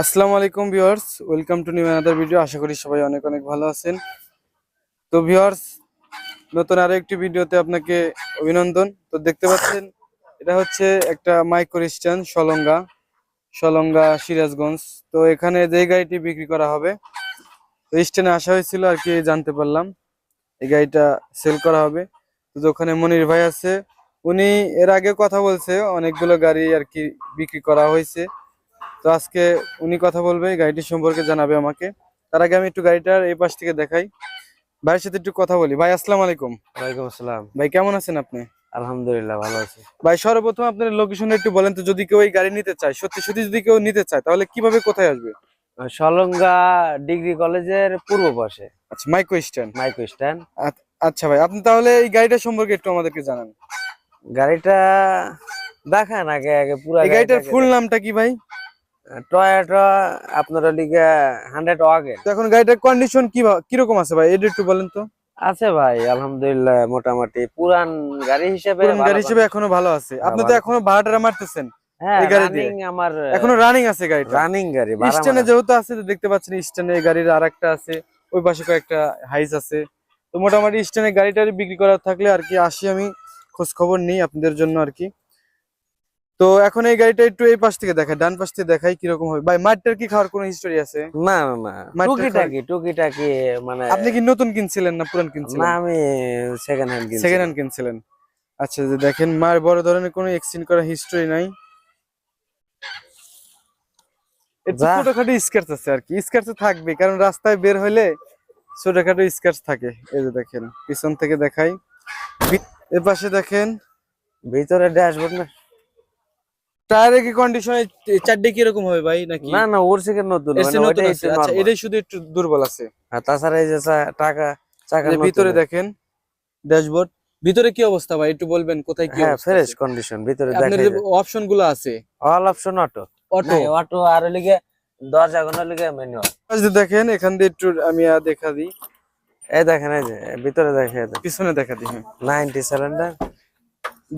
আসসালামু আলাইকুম viewers, welcome to new another video. আশা করি সবাই অনেক অনেক ভালো আছেন। তো ভিউয়ার্স, নতুন আরও একটি ভিডিওতে আপনাকে অভিনন্দন। তো দেখতে পাচ্ছেন, এটা হচ্ছে একটা মাইক্রো স্ট্যান্ড সলঙ্গা সলঙ্গা সিরাজগঞ্জ। তো এখানে যে গাড়িটি বিক্রি করা হবে তো স্ট্যান্ডে আসা হয়েছিল আর কি জানতে পারলাম। এই গাড়িটা সেল করা হবে। তো ওখানে মনির ভাই আছে, উনি এর আগে কথা বলছে, অনেকগুলো গাড়ি আর কি বিক্রি করা হয়েছে। তো আজকে উনি কথা বলবে এই গাড়িটি সম্পর্কে জানাবে আমাকে। তার আগে আমি একটু গাড়িটার এই পাশ থেকে দেখাই। ভাইয়ের সাথে একটু কথা বলি। ভাই আসসালামু আলাইকুম। ওয়ালাইকুম আসসালাম। ভাই কেমন আছেন আপনি? আলহামদুলিল্লাহ ভালো আছি। ভাই সর্বপ্রথম আপনার লোকেশন একটু বলেন তো যদি কেউ এই গাড়ি নিতে চায় সত্যি সত্যি যদি কেউ নিতে চায় তাহলে কীভাবে কোথায় আসবে? সলঙ্গা ডিগ্রি কলেজের পূর্ব পাশে। আচ্ছা মাইক্রো স্ট্যান্ড। Micro stand. আচ্ছা ভাই আপনি তাহলে এই গাড়িটা সম্পর্কে একটু আমাদেরকে জানান। গাড়িটা দেখান আগে আগে পুরো গাড়িটার ফুল নামটা কি ভাই? টয়োটা আপনার লিগে হান্ড্রেড ওয়াগেন তো এখন গাড়িটার কন্ডিশন কি কীরকম আছে ভাই? এটা একটু বলেন তো। আছে ভাই আলহামদুলিল্লাহ মোটামুটি পুরান গাড়ি হিসেবে গাড়ি হিসেবে এখনও ভালো আছে। আপনি তো এখনও ভাড়াটা মারতেছেন হ্যাঁ এই গাড়ি দিয়ে? আমার এখনও রানিং আছে গাড়িটা। রানিং গাড়ি স্ট্যান্ডে যেহেতু আছে তো দেখতে পাচ্ছেন স্ট্যান্ডে গাড়ির আর একটা আছে ওই পাশে কয়েকটা হাইস আছে। তো মোটামুটি স্ট্যান্ডে গাড়িটারি বিক্রি করার থাকলে আর কি আসি আমি খোঁজ খবর নিই আপনাদের জন্য আর কি। তো এখন এই গাড়িটা একটু এই পাশ থেকে দেখাই ডান পাশ থেকে দেখাই কীরকম হবে ভাই মাঠটার কি খাওয়ার কোনো হিস্টোরি আছে? না না টুকিটাকি টুকিটাকি মানে আপনি কি নতুন কিনছিলেন না পুরান কিনছিলেন? না আমি সেকেন্ড হ্যান্ড কিনছি সেকেন্ড হ্যান্ড কিনছিলেন। আচ্ছা যে দেখেন মার বড় ধরনের কোনো এক্সচেঞ্জ করার হিস্টোরি নাই। ছোটখাটো স্ক্র্যাচ আছে আর কি। স্ক্র্যাচ থাকবে কারণ রাস্তায় বের হইলে ছোটখাটো স্ক্র্যাচ থাকে। এই যে দেখেন পিছন থেকে দেখাই। এর পাশে দেখেন। ভিতরে ড্যাশবোর্ড না? টায়ারের কি কন্ডিশন চারটে কি রকম হবে ভাই নাকি? না না ওর থেকে নতুন মানে আচ্ছা এটাই শুধু একটু দুর্বল আছে। আর তাছাড়া এই যে টাকা চাকা ভিতরে দেখেন ড্যাশবোর্ড ভিতরে কি অবস্থা ভাই? একটু বলবেন কোথায় কি হ্যাঁ ফ্রেশ কন্ডিশন ভিতরে আপনার দেখা যে অপশনগুলো আছে। All option auto auto auto আর লিগে দরজা গোনা লিগে ম্যানুয়াল যে দেখেন এখান দিয়ে একটু আমি আর দেখা দিই। এই দেখেন এই যে ভিতরে দেখে পিছনে দেখা দিই হ্যাঁ। নাইনটি সিলিন্ডার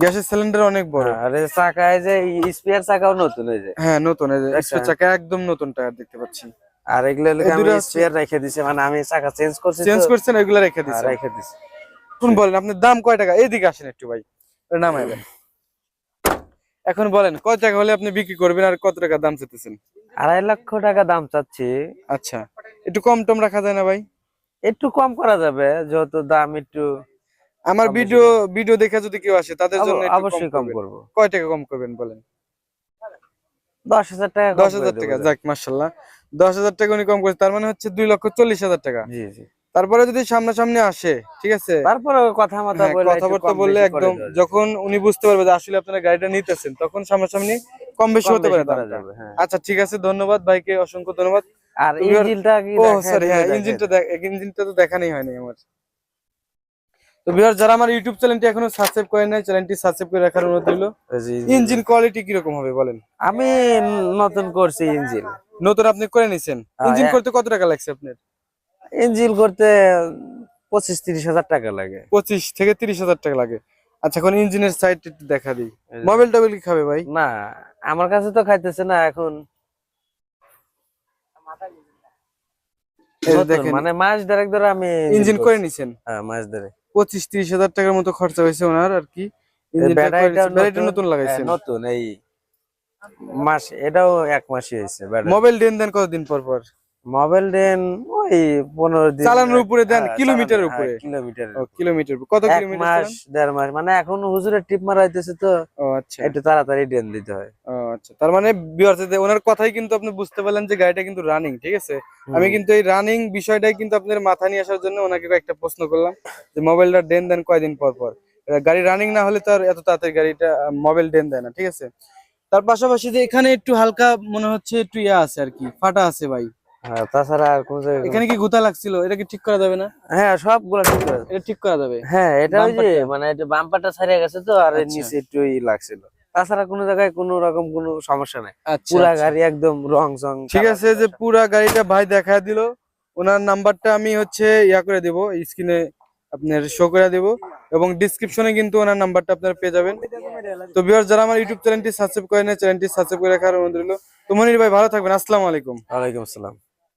গ্যাসের সিলিন্ডার অনেক বড়। আর এই যে চাকা এই যে স্পেয়ার চাকাও নতুন এই যে। হ্যাঁ নতুন এই যে আচ্ছা। চাকা একদম নতুন টায়ার দেখতে পাচ্ছি। আর এগুলো আমি স্পেয়ার রেখে দিছি মানে আমি চাকা চেঞ্জ করছি চেঞ্জ করছেন এগুলা রেখে আর দিচ্ছেন রেখে দিছি। এখন বলেন আপনার দাম কয় টাকা? এইদিকে আসেন একটু ভাই নামাই দেন। এখন বলেন কত টাকা হলে আপনি বিক্রি করবেন আর কত টাকা দাম চাইতেছেন? আড়াই লক্ষ টাকা দাম চাচ্ছি। আচ্ছা একটু কম টম রাখা যায় না ভাই? একটু কম করা যাবে যেহেতু দাম একটু আমার ভিডিও ভিডিও দেখে যদি কেউ আসে তাদের জন্য অবশ্যই কম। করব। কয় টাকা কম করবেন বলেন? দশ হাজার টাকা দশ হাজার টাকা যাক মার্শাল্লাহ দশ হাজার টাকা উনি কম করেছে তার মানে হচ্ছে দুই লক্ষ চল্লিশ হাজার টাকা। জি জি। তারপরে যদি সামনাসামনি আসে ঠিক আছে? তারপরে কথা মতো হ্যাঁ, কথাবার্তা বললে একদম যখন উনি বুঝতে পারবে যে আসলে আপনারা গাড়িটা নিতেছেন তখন সামনাসামনি কম বেশি হতে পারে হ্যাঁ। আচ্ছা ঠিক আছে ধন্যবাদ ভাইকে অসংখ্য ধন্যবাদ। আর ইঞ্জিনটা কি ও সরি হ্যাঁ ইঞ্জিনটা। ইঞ্জিনটা তো দেখানোই হয়নি আমার। তো বিহার যারা আমার ইউটিউব চ্যানেলটি এখনও সাবস্ক্রাইব করেন নাই চ্যানেলটি সাবস্ক্রাইব করে রাখার অনুরোধ জি। ইঞ্জিন কোয়ালিটি কীরকম হবে বলেন? আমি নতুন করছি ইঞ্জিন নতুন আপনি করে নিছেন? ইঞ্জিন হ্যাঁ। করতে কত টাকা লাগছে আপনার? ইঞ্জিন করতে পঁচিশ তিরিশ হাজার টাকা লাগে। পঁচিশ থেকে তিরিশ হাজার টাকা লাগে। আচ্ছা এখন ইঞ্জিনের সাইড একটু দেখা দিই। মোবাইল টোবাইল কি খাবে ভাই? না আমার কাছে তো খাইতেছে না এখন। মানে মাস দেড়েক ধরে আমি ইঞ্জিন করে নিছেন? হ্যাঁ মাস ধরে পঁচিশ তিরিশ হাজার টাকার মতো খরচা হয়েছে ওনার আর কি। নতুন? লাগাইছে নতুন এই মাস এটাও এক মাসই হয়েছে মোবাইল দেন দেন কতদিন পর পর? মোবাইল দেন ওই পনেরো দিন চালানোর উপরে দেন, হ্যাঁ, কিলোমিটারের উপরে? হ্যাঁ, কিলোমিটার কিলোমিটার কত কিলোমিটার মাস? দেড় মাস মানে এখন হুজুরের টিপ মারা হইতেছে তো ও আচ্ছা। একটু তাড়াতাড়ি ডেন দিতে হয়। ও আচ্ছা। তার মানে দের- ওনার কথাই কিন্তু আপনি বুঝতে পারলেন যে গাড়িটা কিন্তু রানিং ঠিক আছে? আমি কিন্তু এই রানিং বিষয়টাই কিন্তু আপনার মাথা নিয়ে আসার জন্য ওনাকে একটা প্রশ্ন করলাম যে মোবাইলটা ডেন দেন কয়দিন পর পর? গাড়ি রানিং না হলে তো আর এত তাড়াতাড়ি গাড়িটা মোবাইল ডেন দেয় না ঠিক আছে? তার পাশাপাশি যে এখানে একটু হালকা মনে হচ্ছে একটু ইয়া আছে আর কি ফাটা আছে ভাই। হ্যাঁ তাছাড়া আর কোন জায়গায় এখানে কি গুতা লাগছিল? এটা কি ঠিক করা যাবে না? হ্যাঁ সবগুলো ঠিক আছে এটা ঠিক করা যাবে? হ্যাঁ এটা ওই যে মানে এটা বাম্পারটা ছাড়িয়ে গেছে তো আর আচ্ছা। নিচে একটু লাগছিল। তাছাড়া কোনো জায়গায় কোনো রকম কোনো সমস্যা নাই। আচ্ছা পুরা আচ্ছা। গাড়ি একদম রং চং ঠিক আছে যে পুরা গাড়িটা ভাই দেখা দিল। ওনার নাম্বারটা আমি হচ্ছে ইয়া করে দেব স্ক্রিনে আপনার শো করে দেব। এবং ডিসক্রিপশনে কিন্তু ওনার নাম্বারটা আপনারা পেয়ে যাবেন। তো ভিউয়ার্স যারা আমার ইউটিউব চ্যানেলটি সাবস্ক্রাইব করেন চ্যানেলটি সাবস্ক্রাইব করে রাখার অনুরোধ রইল। তো মনির ভাই ভালো থাকবেন। আসসালামু আলাইকুম। ওয়ালাইকুম আসসালাম।